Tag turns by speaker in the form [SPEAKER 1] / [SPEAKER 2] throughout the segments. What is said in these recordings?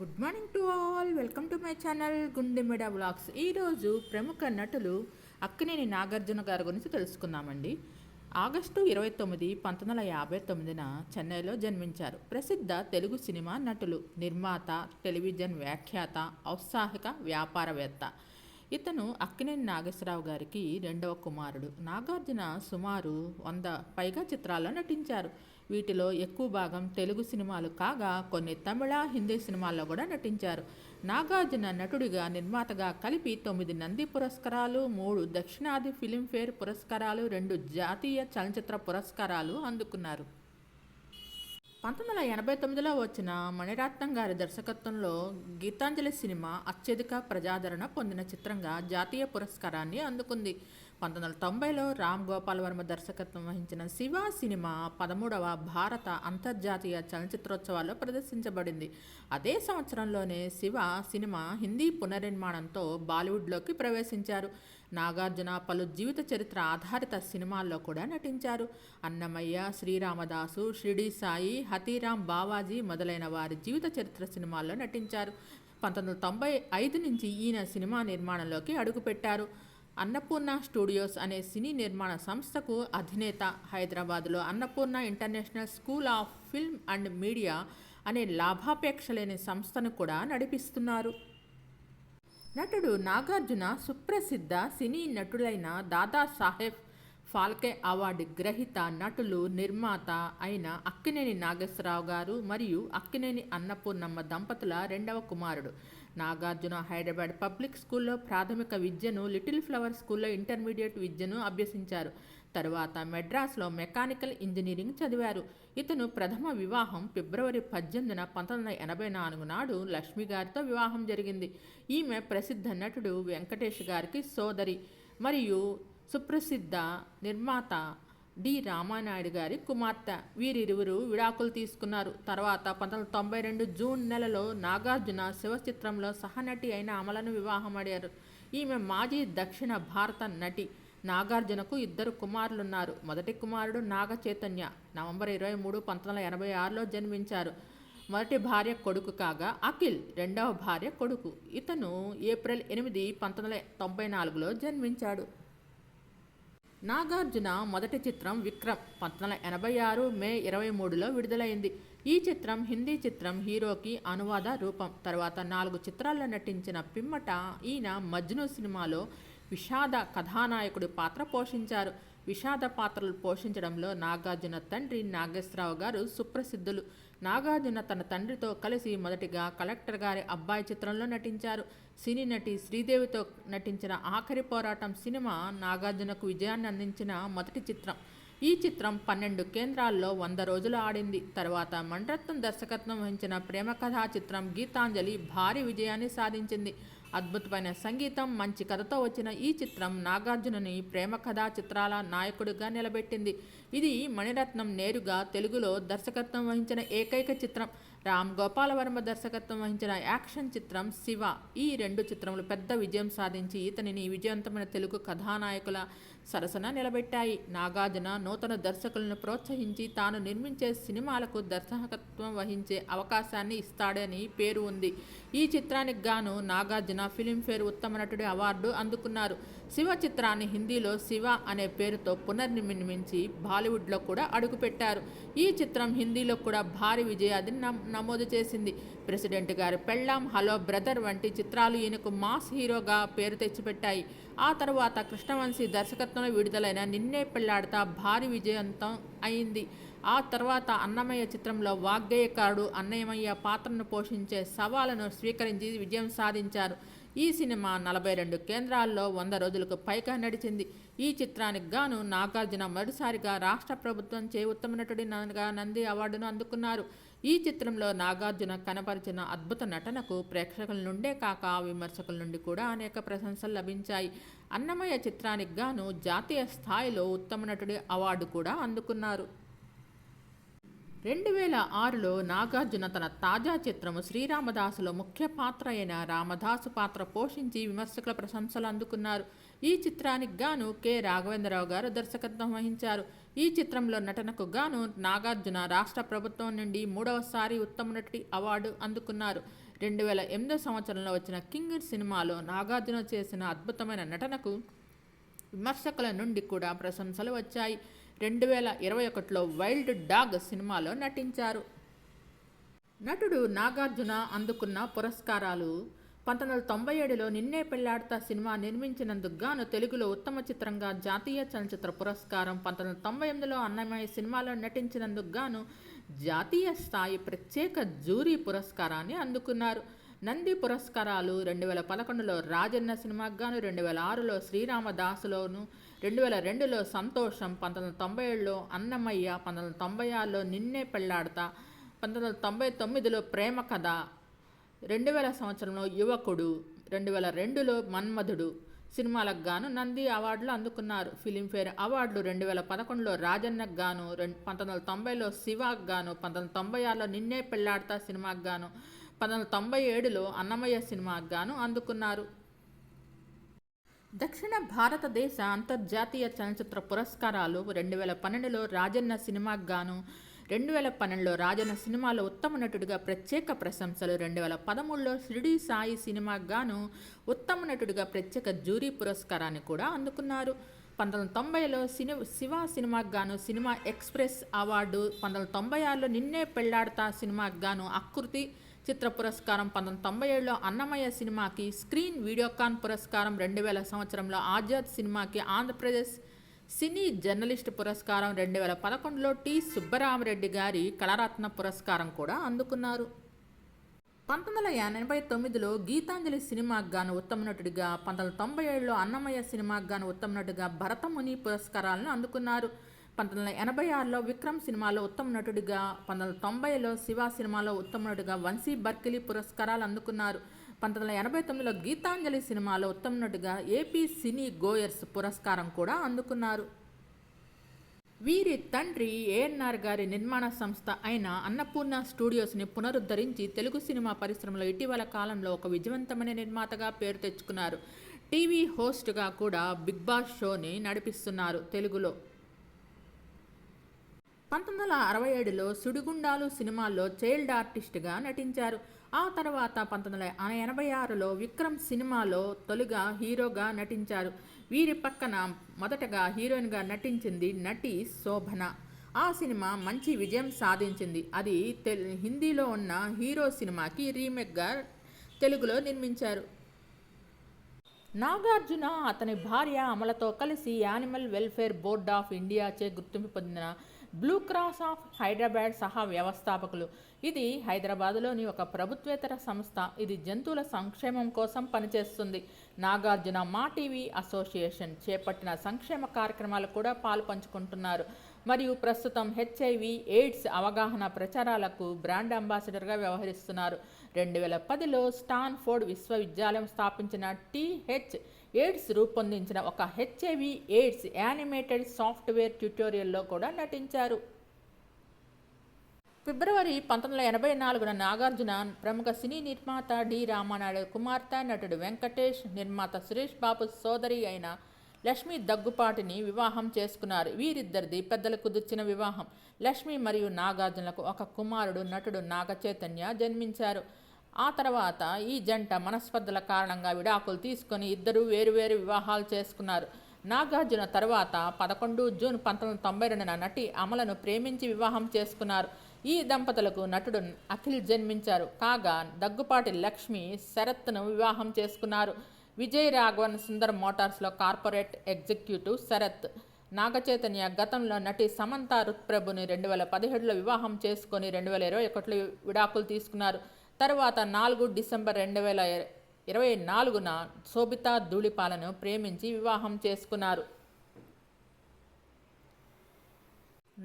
[SPEAKER 1] good morning to all welcome to my channel Gundemida blogs ఈరోజు ప్రముఖ నటులు అక్కినేని నాగార్జున గారి గురించి తెలుసుకుందామండి ఆగస్టు ఇరవై తొమ్మిది పంతొమ్మిది వందల యాభై తొమ్మిదిన చెన్నైలో జన్మించారు ప్రసిద్ధ తెలుగు సినిమా నటులు నిర్మాత టెలివిజన్ వ్యాఖ్యాత ఔత్సాహిక వ్యాపారవేత్త ఇతను అక్కినేని నాగేశ్వరరావు గారికి రెండవ కుమారుడు నాగార్జున సుమారు వంద పైగా చిత్రాల్లో నటించారు వీటిలో ఎక్కువ భాగం తెలుగు సినిమాలు కాగా కొన్ని తమిళ హిందీ సినిమాల్లో కూడా నటించారు నాగార్జున నటుడిగా నిర్మాతగా కలిపి తొమ్మిది నంది పురస్కారాలు మూడు దక్షిణాది ఫిలింఫేర్ పురస్కారాలు రెండు జాతీయ చలనచిత్ర పురస్కారాలు అందుకున్నారు పంతొమ్మిది వందల ఎనభై తొమ్మిదిలో వచ్చిన మణిరత్నం గారి దర్శకత్వంలో గీతాంజలి సినిమా అత్యధిక ప్రజాదరణ పొందిన చిత్రంగా జాతీయ పురస్కారాన్ని అందుకుంది పంతొమ్మిది వందల తొంభైలో రామ్ గోపాల్ వర్మ దర్శకత్వం వహించిన శివ సినిమా పదమూడవ భారత అంతర్జాతీయ చలనచిత్రోత్సవాల్లో ప్రదర్శించబడింది అదే సంవత్సరంలోనే శివ సినిమా హిందీ పునర్నిర్మాణంతో బాలీవుడ్లోకి ప్రవేశించారు నాగార్జున పలు జీవిత చరిత్ర ఆధారిత సినిమాల్లో కూడా నటించారు అన్నమయ్య శ్రీరామదాసు షిరిడీ సాయి హతీరామ్ బావాజీ మొదలైన వారి జీవిత చరిత్ర సినిమాల్లో నటించారు పంతొమ్మిది వందల తొంభై ఐదు నుంచి ఈయన సినిమా నిర్మాణంలోకి అడుగుపెట్టారు అన్నపూర్ణ స్టూడియోస్ అనే సినీ నిర్మాణ సంస్థకు అధినేత హైదరాబాద్లో Annapurna international school of film and media అనే లాభాపేక్ష లేని సంస్థను కూడా నడిపిస్తున్నారు నటుడు నాగార్జున సుప్రసిద్ధ సినీ నటుడైన దాదా సాహెబ్ ఫాల్కే అవార్డు గ్రహీత నటులు నిర్మాత అయిన అక్కినేని నాగేశ్వరరావు గారు మరియు అక్కినేని అన్నపూర్ణమ్మ దంపతుల రెండవ కుమారుడు నాగార్జున హైదరాబాద్ పబ్లిక్ స్కూల్లో ప్రాథమిక విద్యను లిటిల్ ఫ్లవర్ స్కూల్లో ఇంటర్మీడియట్ విద్యను అభ్యసించారు తరువాత మెడ్రాస్లో మెకానికల్ ఇంజనీరింగ్ చదివారు ఇతను ప్రథమ వివాహం ఫిబ్రవరి పద్దెనిమిదిన పంతొమ్మిది వందల ఎనభై నాలుగు నాడు లక్ష్మి గారితో వివాహం జరిగింది ఈమె ప్రసిద్ధ నటుడు వెంకటేష్ గారికి సోదరి మరియు సుప్రసిద్ధ నిర్మాత డి రామానాయుడు గారి కుమార్తె వీరిరువురు విడాకులు తీసుకున్నారు తర్వాత పంతొమ్మిది తొంభై రెండు జూన్ నెలలో నాగార్జున శివ చిత్రంలో సహనటి అయిన అమలను వివాహమాడారు ఈమె మాజీ దక్షిణ భారత నటి నాగార్జునకు ఇద్దరు కుమారులున్నారు మొదటి కుమారుడు నాగ చైతన్య నవంబర్ ఇరవై మూడు పంతొమ్మిది వందల ఎనభై ఆరులో జన్మించారు మొదటి భార్య కొడుకు కాగా అఖిల్ రెండవ భార్య కొడుకు ఇతను ఏప్రిల్ ఎనిమిది పంతొమ్మిది వందల తొంభై నాలుగులో జన్మించాడు నాగార్జున మొదటి చిత్రం విక్రమ్ పంతొమ్మిది ఎనభై ఆరు మే ఇరవై మూడులో విడుదలైంది ఈ చిత్రం హిందీ చిత్రం హీరోకి అనువాద రూపం తర్వాత నాలుగు చిత్రాల్లో నటించిన పిమ్మట ఈయన మజ్ను సినిమాలో విషాద కథానాయకుడి పాత్ర పోషించారు విషాద పాత్రలు పోషించడంలో నాగార్జున తండ్రి నాగేశ్వరరావు గారు సుప్రసిద్ధులు నాగార్జున తన తండ్రితో కలిసి మొదటిగా కలెక్టర్ గారి అబ్బాయి చిత్రంలో నటించారు సినీ నటి శ్రీదేవితో నటించిన ఆఖరి పోరాటం సినిమా నాగార్జునకు విజయాన్ని అందించిన మొదటి చిత్రం ఈ చిత్రం పన్నెండు కేంద్రాల్లో వంద రోజులు ఆడింది తర్వాత మణరత్నం దర్శకత్వం వహించిన ప్రేమ కథా చిత్రం గీతాంజలి భారీ విజయాన్ని సాధించింది అద్భుతమైన సంగీతం మంచి కథతో వచ్చిన ఈ చిత్రం నాగార్జునని ప్రేమ కథా చిత్రాల నాయకుడిగా నిలబెట్టింది ఇది మణిరత్నం నేరుగా తెలుగులో దర్శకత్వం వహించిన ఏకైక చిత్రం రామ్ గోపాల వర్మ దర్శకత్వం వహించిన యాక్షన్ చిత్రం శివ ఈ రెండు చిత్రములు పెద్ద విజయం సాధించి ఇతనిని విజయవంతమైన తెలుగు కథానాయకుల సరసన నిలబెట్టాయి నాగార్జున నూతన దర్శకులను ప్రోత్సహించి తాను నిర్మించే సినిమాలకు దర్శకత్వం వహించే అవకాశాన్ని ఇస్తాడని పేరు ఉంది ఈ చిత్రానికి గాను నాగార్జున ఫిలింఫేర్ ఉత్తమ నటుడి అవార్డు అందుకున్నారు శివ చిత్రాన్ని హిందీలో శివ అనే పేరుతో పునర్నిర్మించి బాలీవుడ్లో కూడా అడుగుపెట్టారు ఈ చిత్రం హిందీలో కూడా భారీ విజయాన్ని నమోదు చేసింది ప్రెసిడెంట్ గారు పెళ్ళాం హలో బ్రదర్ వంటి చిత్రాలు ఈయనకు మాస్ హీరోగా పేరు తెచ్చిపెట్టాయి ఆ తర్వాత కృష్ణవంశీ దర్శకత్వంలో విడుదలైన నిన్నే పెళ్ళాడతా భారీ విజయంతం అయింది ఆ తర్వాత అన్నమయ్య చిత్రంలో వాగ్గేయకారుడు అన్నయ్యమయ్య పాత్రను పోషించే సవాలను స్వీకరించి విజయం సాధించారు ఈ సినిమా నలభై రెండు కేంద్రాల్లో వంద రోజులకు పైగా నడిచింది ఈ చిత్రానికి గాను నాగార్జున మరోసారిగా రాష్ట్ర ప్రభుత్వం చే ఉత్తమ నటుడి నంది అవార్డును అందుకున్నారు ఈ చిత్రంలో నాగార్జున కనపరిచిన అద్భుత నటనకు ప్రేక్షకుల నుండే కాక విమర్శకుల నుండి కూడా అనేక ప్రశంసలు లభించాయి అన్నమయ్య చిత్రానికి గాను జాతీయ స్థాయిలో ఉత్తమ నటుడి అవార్డు కూడా అందుకున్నారు రెండు వేల ఆరులో నాగార్జున తన తాజా చిత్రము శ్రీరామదాసులో ముఖ్య పాత్ర అయిన రామదాసు పాత్ర పోషించి విమర్శకుల ప్రశంసలు అందుకున్నారు ఈ చిత్రానికి గాను కె రాఘవేంద్రరావు గారు దర్శకత్వం వహించారు ఈ చిత్రంలో నటనకు గాను నాగార్జున రాష్ట్ర ప్రభుత్వం నుండి మూడవసారి ఉత్తమ నటి అవార్డు అందుకున్నారు రెండు వేల ఎనిమిదో సంవత్సరంలో వచ్చిన కింగ్ సినిమాలో నాగార్జున చేసిన అద్భుతమైన నటనకు విమర్శకుల నుండి కూడా ప్రశంసలు వచ్చాయి రెండు వేల ఇరవై ఒకటిలో వైల్డ్ డాగ్ సినిమాలో నటించారు నటుడు నాగార్జున అందుకున్న పురస్కారాలు పంతొమ్మిది వందల తొంభై ఏడులో నిన్నే పెళ్ళాడత సినిమా నిర్మించినందుకు గాను తెలుగులో ఉత్తమ చిత్రంగా జాతీయ చలనచిత్ర పురస్కారం పంతొమ్మిది వందల తొంభై ఎనిమిదిలో అన్నమయ్య సినిమాలో నటించినందుకు గాను జాతీయ స్థాయి ప్రత్యేక జూరీ పురస్కారాన్ని అందుకున్నారు నంది పురస్కారాలు రెండు వేల పదకొండులో రాజన్న సినిమాకు గాను రెండు వేల ఆరులో శ్రీరామదాసులోను రెండు వేల రెండులో సంతోషం పంతొమ్మిది వందల తొంభై ఏడులో అన్నమయ్య పంతొమ్మిది వందల తొంభై ఆరులో నిన్నే పెళ్లాడత పంతొమ్మిది వందల తొంభై తొమ్మిదిలో ప్రేమ కథ రెండు వేల సంవత్సరంలో యువకుడు రెండు వేల రెండులో మన్మధుడు సినిమాలకు గాను నంది అవార్డులు అందుకున్నారు ఫిలింఫేర్ అవార్డులు రెండు వేల పదకొండులో రాజన్నకు గాను రెండు పంతొమ్మిది వందల తొంభైలో శివాకు గాను పంతొమ్మిది వందల తొంభై ఆరులో నిన్నే పెళ్ళాడతా సినిమాకు గాను పంతొమ్మిది వందల తొంభై ఏడులో అన్నమయ్య సినిమాకు గాను అందుకున్నారు దక్షిణ భారతదేశ అంతర్జాతీయ చలనచిత్ర పురస్కారాలు రెండు వేల పన్నెండులో రాజన్న సినిమాకు గాను రెండు వేల పన్నెండులో రాజన్న సినిమాలో ఉత్తమ నటుడిగా ప్రత్యేక ప్రశంసలు రెండు వేల పదమూడులో షిరిడి సాయి సినిమాకు గాను ఉత్తమ నటుడిగా ప్రత్యేక జ్యూరీ పురస్కారాన్ని కూడా అందుకున్నారు పంతొమ్మిది వందల తొంభైలో సిని శివ సినిమాకు గాను సినిమా ఎక్స్ప్రెస్ అవార్డు పంతొమ్మిది వందల తొంభై ఆరులో నిన్నే పెళ్లాడతా సినిమాకు గాను ఆకృతి చిత్ర పురస్కారం పంతొమ్మిది తొంభై ఏడులో అన్నమయ్య సినిమాకి స్క్రీన్ వీడియోకాన్ పురస్కారం రెండు వేల సంవత్సరంలో ఆజాద్ సినిమాకి ఆంధ్రప్రదేశ్ సినీ జర్నలిస్ట్ పురస్కారం రెండు వేల పదకొండులో టి సుబ్బరామరెడ్డి గారి కళారత్న పురస్కారం కూడా అందుకున్నారు పంతొమ్మిది వందల ఎనభై తొమ్మిదిలో గీతాంజలి సినిమాకు గాను ఉత్తమ నటుడిగా పంతొమ్మిది తొంభై ఏడులో అన్నమయ్య సినిమాకు గాను ఉత్తమ నటుడిగా భరతముని పురస్కారాలను అందుకున్నారు పంతొమ్మిది వందల ఎనభై ఆరులో విక్రమ్ సినిమాలో ఉత్తమ నటుడిగా పంతొమ్మిది వందల తొంభైలో శివ సినిమాలో ఉత్తమ నటుడిగా వంశీ బర్కిలీ పురస్కారాలు అందుకున్నారు పంతొమ్మిది వందల ఎనభై తొమ్మిదిలో గీతాంజలి సినిమాలో ఉత్తమ నటుడిగా ఏపీ సినీ గోయర్స్ పురస్కారం కూడా అందుకున్నారు వీరి తండ్రి ఏఎన్ఆర్ గారి నిర్మాణ సంస్థ అయిన అన్నపూర్ణ స్టూడియోస్ని పునరుద్ధరించి తెలుగు సినిమా పరిశ్రమలో ఇటీవల కాలంలో ఒక విజయవంతమైన నిర్మాతగా పేరు తెచ్చుకున్నారు టీవీ హోస్ట్గా కూడా బిగ్ బాస్ షోని నడిపిస్తున్నారు తెలుగులో పంతొమ్మిది వందల అరవై ఏడులో సుడిగుండాలు సినిమాల్లో చైల్డ్ ఆర్టిస్ట్గా నటించారు ఆ తర్వాత పంతొమ్మిది వందల ఎనభై ఆరులో విక్రమ్ సినిమాలో తొలిగా హీరోగా నటించారు వీరి పక్కన మొదటగా హీరోయిన్గా నటించింది నటి శోభన ఆ సినిమా మంచి విజయం సాధించింది అది హిందీలో ఉన్న హీరో సినిమాకి రీమేక్గా తెలుగులో నిర్మించారు నాగార్జున అతని భార్య అమలతో కలిసి యానిమల్ వెల్ఫేర్ బోర్డ్ ఆఫ్ ఇండియాచే గుర్తింపు పొందిన బ్లూ క్రాస్ ఆఫ్ హైదరాబాద్ సహా వ్యవస్థాపకులు ఇది హైదరాబాదులోని ఒక ప్రభుత్వేతర సంస్థ ఇది జంతువుల సంక్షేమం కోసం పనిచేస్తుంది నాగార్జున మా టీవీ అసోసియేషన్ చేపట్టిన సంక్షేమ కార్యక్రమాలు కూడా పంచుకుంటున్నారు మరియు ప్రస్తుతం హెచ్ఐవి ఎయిడ్స్ అవగాహన ప్రచారాలకు బ్రాండ్ అంబాసిడర్గా వ్యవహరిస్తున్నారు రెండు వేల పదిలో స్టాన్ఫోర్డ్ విశ్వవిద్యాలయం స్థాపించిన టీహెచ్ ఎయిడ్స్ రూపొందించిన ఒక హెచ్ఐవి ఎయిడ్స్ యానిమేటెడ్ సాఫ్ట్వేర్ ట్యుటోరియల్లో కూడా నటించారు ఫిబ్రవరి పంతొమ్మిది వందల ఎనభై నాలుగున నాగార్జున ప్రముఖ సినీ నిర్మాత డి రామానాయుడు కుమార్తె నటుడు వెంకటేష్ నిర్మాత సురేష్ బాబు సోదరి అయిన లక్ష్మి దగ్గుపాటిని వివాహం చేసుకున్నారు వీరిద్దరిది పెద్దలు కుదుర్చిన వివాహం లక్ష్మి మరియు నాగార్జునలకు ఒక కుమారుడు నటుడు నాగచైతన్య జన్మించారు ఆ తర్వాత ఈ జంట మనస్పర్ధల కారణంగా విడాకులు తీసుకొని ఇద్దరు వేరువేరు వివాహాలు చేసుకున్నారు నాగార్జున తర్వాత పదకొండు జూన్ పంతొమ్మిది వందల తొంభై రెండున నటి అమలను ప్రేమించి వివాహం చేసుకున్నారు ఈ దంపతులకు నటుడు అఖిల్ జన్మించారు కాగా దగ్గుపాటి లక్ష్మి శరత్ను వివాహం చేసుకున్నారు విజయ్ రాఘవన్ సుందర్ మోటార్స్లో కార్పొరేట్ ఎగ్జిక్యూటివ్ శరత్ నాగచైతన్య గతంలో నటి సమంత రుత్ప్రభుని రెండు వేల పదిహేడులో వివాహం చేసుకొని రెండు వేల ఇరవై ఒకటిలో విడాకులు తీసుకున్నారు తర్వాత నాలుగు డిసెంబర్ రెండు వేల ఇరవై నాలుగున శోభితా ధూళిపాలను ప్రేమించి వివాహం చేసుకున్నారు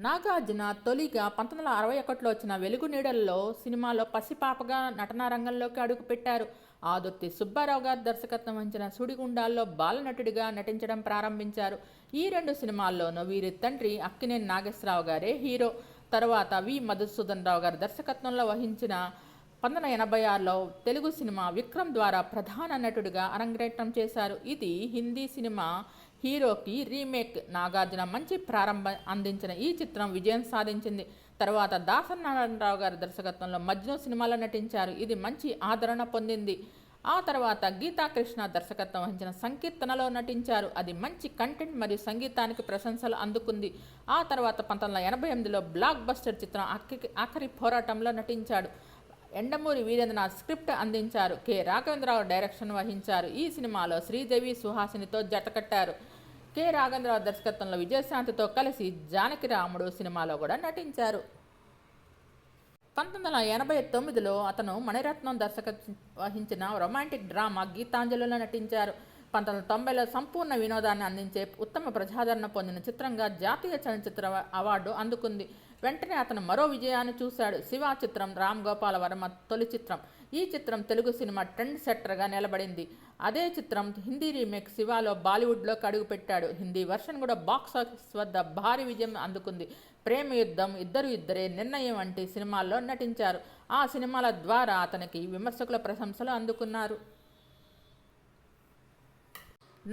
[SPEAKER 1] నాగార్జున తొలిగా పంతొమ్మిది వందల అరవై ఒకటిలో వచ్చిన వెలుగు నీడల్లో సినిమాలో పసిపాపగా నటనా రంగంలోకి అడుగుపెట్టారు ఆదుర్తి సుబ్బారావు గారు దర్శకత్వం వహించిన సుడిగుండాల్లో బాలనటుడిగా నటించడం ప్రారంభించారు ఈ రెండు సినిమాల్లోనూ వీరి తండ్రి అక్కినేని నాగేశ్వరరావు గారే హీరో తర్వాత వి మధుసూదన్ రావు గారి దర్శకత్వంలో వహించిన పంతొమ్మిది ఎనభై ఆరులో తెలుగు సినిమా విక్రమ్ ద్వారా ప్రధాన నటుడిగా అరంగేట్రం చేశారు ఇది హిందీ సినిమా హీరోకి రీమేక్ నాగార్జున మంచి ప్రారంభం అందించిన ఈ చిత్రం విజయం సాధించింది తర్వాత దాసనారాయణరావు నారాయణరావు గారి దర్శకత్వంలో మజ్ను సినిమాలో నటించారు ఇది మంచి ఆదరణ పొందింది ఆ తర్వాత గీతాకృష్ణ దర్శకత్వం వహించిన సంకీర్తనలో నటించారు అది మంచి కంటెంట్ మరియు సంగీతానికి ప్రశంసలు అందుకుంది ఆ తర్వాత పంతొమ్మిది వందల ఎనభై ఎనిమిదిలో బ్లాక్ బస్టర్ చిత్రం ఆఖరి పోరాటంలో నటించాడు ఎండమూరి వీరేంద్రనాథ్ స్క్రిప్ట్ అందించారు కె రాఘవేంద్రరావు డైరెక్షన్ వహించారు ఈ సినిమాలో శ్రీదేవి సుహాసినితో జతకట్టారు కె రాఘవేంద్రరావు దర్శకత్వంలో విజయశాంతితో కలిసి జానకి రాముడు సినిమాలో కూడా నటించారు పంతొమ్మిది వందల ఎనభై తొమ్మిదిలో అతను మణిరత్నం దర్శకత్వం వహించిన రొమాంటిక్ డ్రామా గీతాంజలిలో నటించారు పంతొమ్మిది వందల తొంభైలో సంపూర్ణ వినోదాన్ని అందించే ఉత్తమ ప్రజాదరణ పొందిన చిత్రంగా జాతీయ చలనచిత్ర అవార్డు అందుకుంది వెంటనే అతను మరో విజయాన్ని చూశాడు శివ చిత్రం రామ్ గోపాల వర్మ తొలి చిత్రం ఈ చిత్రం తెలుగు సినిమా ట్రెండ్ సెట్టర్గా నిలబడింది అదే చిత్రం హిందీ రీమేక్ శివాలో బాలీవుడ్లోకి పెట్టాడు హిందీ వర్షన్ కూడా బాక్స్ ఆఫీస్ వద్ద భారీ విజయం అందుకుంది ప్రేమ యుద్ధం ఇద్దరు ఇద్దరే నిర్ణయం వంటి సినిమాల్లో నటించారు ఆ సినిమాల ద్వారా అతనికి విమర్శకుల ప్రశంసలు అందుకున్నారు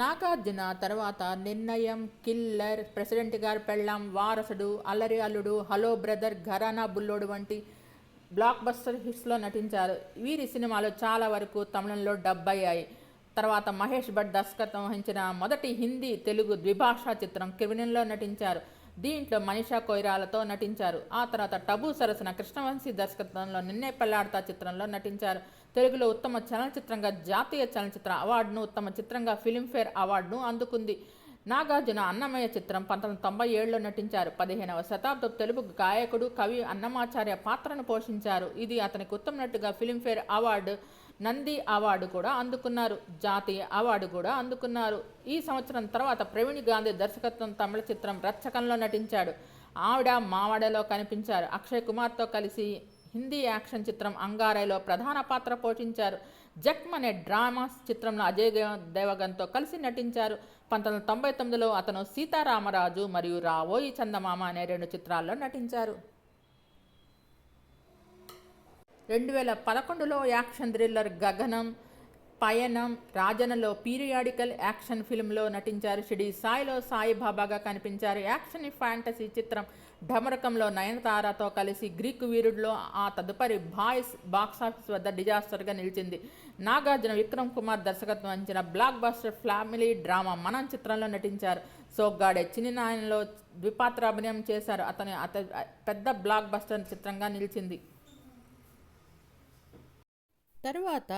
[SPEAKER 1] నాగార్జున తర్వాత నిర్ణయం కిల్లర్ ప్రెసిడెంట్ గారు పెళ్ళాం వారసుడు అల్లరి అల్లుడు హలో బ్రదర్ ఘరానా బుల్లోడు వంటి బ్లాక్ బస్టర్ హిట్స్లో నటించారు వీరి సినిమాలు చాలా వరకు తమిళంలో డబ్బయ్యాయి తర్వాత మహేష్ భట్ దర్శకత్వం వహించిన మొదటి హిందీ తెలుగు ద్విభాషా చిత్రం క్రిమినల్లో నటించారు దీంట్లో మనీషా కొయిరాలతో నటించారు ఆ తర్వాత టబు సరసన కృష్ణవంశీ దర్శకత్వంలో నిన్నే పెళ్లాడతా చిత్రంలో నటించారు తెలుగులో ఉత్తమ చలనచిత్రంగా జాతీయ చలనచిత్ర అవార్డును ఉత్తమ చిత్రంగా ఫిలింఫేర్ అవార్డును అందుకుంది నాగార్జున అన్నమయ్య చిత్రం పంతొమ్మిది తొంభై ఏడులో నటించారు పదిహేనవ శతాబ్దం తెలుగు గాయకుడు కవి అన్నమాచార్య పాత్రను పోషించారు ఇది అతనికి ఉత్తమ నటుగా ఫిలింఫేర్ అవార్డు నంది అవార్డు కూడా అందుకున్నారు జాతీయ అవార్డు కూడా అందుకున్నారు ఈ సంవత్సరం తర్వాత ప్రవీణ్ గాంధీ దర్శకత్వం తమిళ చిత్రం రచ్చకంలో నటించాడు ఆవిడ మావడలో కనిపించారు అక్షయ్ కుమార్తో కలిసి హిందీ యాక్షన్ చిత్రం అంగారైలో ప్రధాన పాత్ర పోషించారు జక్మ్ అనే డ్రామా చిత్రంలో అజయ్ దేవగన్తో కలిసి నటించారు పంతొమ్మిది తొంభై తొమ్మిదిలో అతను సీతారామరాజు మరియు రావోయి చందమామ అనే రెండు చిత్రాల్లో నటించారు రెండు వేల పదకొండులో యాక్షన్ థ్రిల్లర్ గగనం పయనం రాజనలో పీరియాడికల్ యాక్షన్ ఫిల్మ్లో నటించారు షిడి సాయిలో సాయిబాబాగా కనిపించారు యాక్షన్ ఫ్యాంటసీ చిత్రం ఢమరకంలో నయనతారతో కలిసి గ్రీకు వీరుడిలో ఆ తదుపరి బాయ్స్ బాక్సాఫీస్ వద్ద డిజాస్టర్గా నిలిచింది నాగార్జున విక్రమ్ కుమార్ దర్శకత్వం వంచిన బ్లాక్ బస్టర్ ఫ్యామిలీ డ్రామా మనం చిత్రంలో నటించారు సోగ్గాడే నాయనలో ద్విపాత్ర అభినయం చేశారు అతని అత పెద్ద బ్లాక్ బస్టర్ చిత్రంగా నిలిచింది తరువాత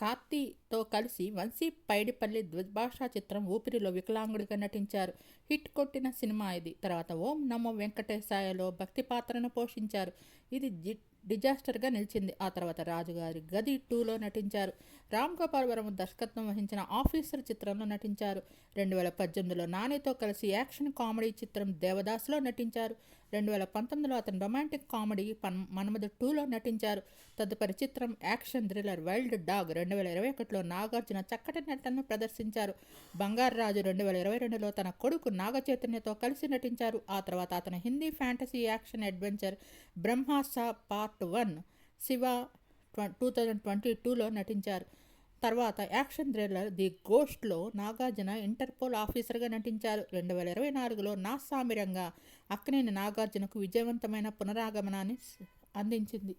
[SPEAKER 1] కార్తీతో కలిసి వంశీ పైడిపల్లి ద్విభాషా చిత్రం ఊపిరిలో వికలాంగుడిగా నటించారు హిట్ కొట్టిన సినిమా ఇది తర్వాత ఓం నమో వెంకటేశాయలో భక్తి పాత్రను పోషించారు ఇది జి డిజాస్టర్గా నిలిచింది ఆ తర్వాత రాజుగారి గది టూలో నటించారు రామ్ గోపాల్ వరం దర్శకత్వం వహించిన ఆఫీసర్ చిత్రంలో నటించారు రెండు వేల పద్దెనిమిదిలో నానితో కలిసి యాక్షన్ కామెడీ చిత్రం దేవదాస్లో నటించారు రెండు వేల పంతొమ్మిదిలో అతను రొమాంటిక్ కామెడీ పన్ మన్మధ టూలో నటించారు తదుపరి చిత్రం యాక్షన్ థ్రిల్లర్ వైల్డ్ డాగ్ రెండు వేల ఇరవై ఒకటిలో నాగార్జున చక్కటి నటనను ప్రదర్శించారు బంగారరాజు రెండు వేల ఇరవై రెండులో తన కొడుకు నాగచైతన్యతో కలిసి నటించారు ఆ తర్వాత అతను Hindi fantasy action adventure Brahmastra part one Shiva two thousand twenty టూలో నటించారు తర్వాత యాక్షన్ థ్రిల్లర్ ది గోస్ట్లో నాగార్జున ఇంటర్పోల్ ఆఫీసర్గా నటించారు రెండు వేల ఇరవై నాలుగులో నాస్సామిరంగా అక్కనేని నాగార్జునకు విజయవంతమైన పునరాగమనాన్ని అందించింది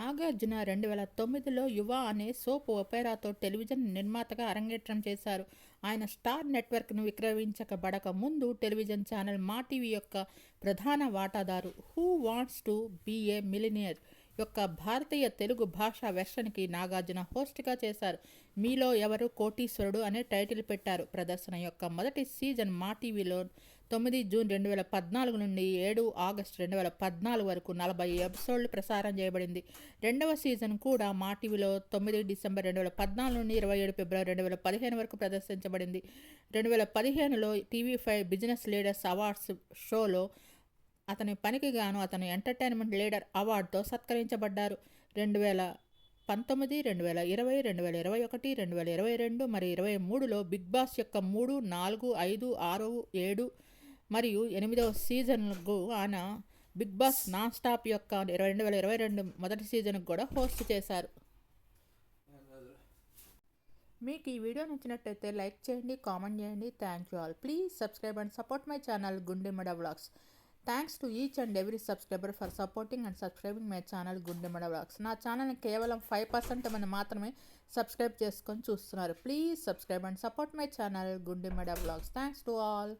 [SPEAKER 1] నాగార్జున రెండు వేల తొమ్మిదిలో యువ అనే సోప్ ఒపేరాతో టెలివిజన్ నిర్మాతగా అరంగేట్రం చేశారు ఆయన స్టార్ నెట్వర్క్ను విక్రయించకబడక ముందు టెలివిజన్ ఛానల్ మా టీవీ యొక్క ప్రధాన వాటాదారు who wants to be a millionaire యొక్క భారతీయ తెలుగు భాషా వెర్షన్కి నాగార్జున హోస్ట్గా చేశారు మీలో ఎవరు కోటీశ్వరుడు అనే టైటిల్ పెట్టారు ప్రదర్శన యొక్క మొదటి సీజన్ మా టీవీలో తొమ్మిది జూన్ రెండు వేల పద్నాలుగు నుండి ఏడు ఆగస్టు రెండు వేల పద్నాలుగు వరకు నలభై ఎపిసోడ్లు ప్రసారం చేయబడింది రెండవ సీజన్ కూడా మా టీవీలో తొమ్మిది డిసెంబర్ రెండు వేల పద్నాలుగు నుండి ఇరవై ఏడు ఫిబ్రవరి రెండు వేల పదిహేను వరకు ప్రదర్శించబడింది రెండు వేల పదిహేనులో TV five business leaders awards షోలో అతని పనికి గాను అతను ఎంటర్టైన్మెంట్ లీడర్ అవార్డుతో సత్కరించబడ్డారు రెండు వేల పంతొమ్మిది రెండు వేల ఇరవై రెండు వేల ఇరవై ఒకటి రెండు వేల ఇరవై రెండు మరియు ఇరవై మూడులో బిగ్ బాస్ యొక్క మూడు నాలుగు ఐదు ఆరు ఏడు మరియు ఎనిమిదవ సీజన్కు ఆయన బిగ్ బాస్ నాన్ స్టాప్ యొక్క రెండు వేల ఇరవై రెండు మొదటి సీజన్కు కూడా హోస్ట్ చేశారు మీకు ఈ వీడియో నచ్చినట్టయితే లైక్ చేయండి కామెంట్ చేయండి thank you all please subscribe and support my channel Gundemada blogs thanks to each and every subscriber for supporting and subscribing my channel Gundemada blogs నా ఛానల్ని కేవలం ఫైవ్ పర్సెంట్ మంది మాత్రమే సబ్స్క్రైబ్ చేసుకొని చూస్తున్నారు please subscribe and support my channel Gundemada blogs thanks to all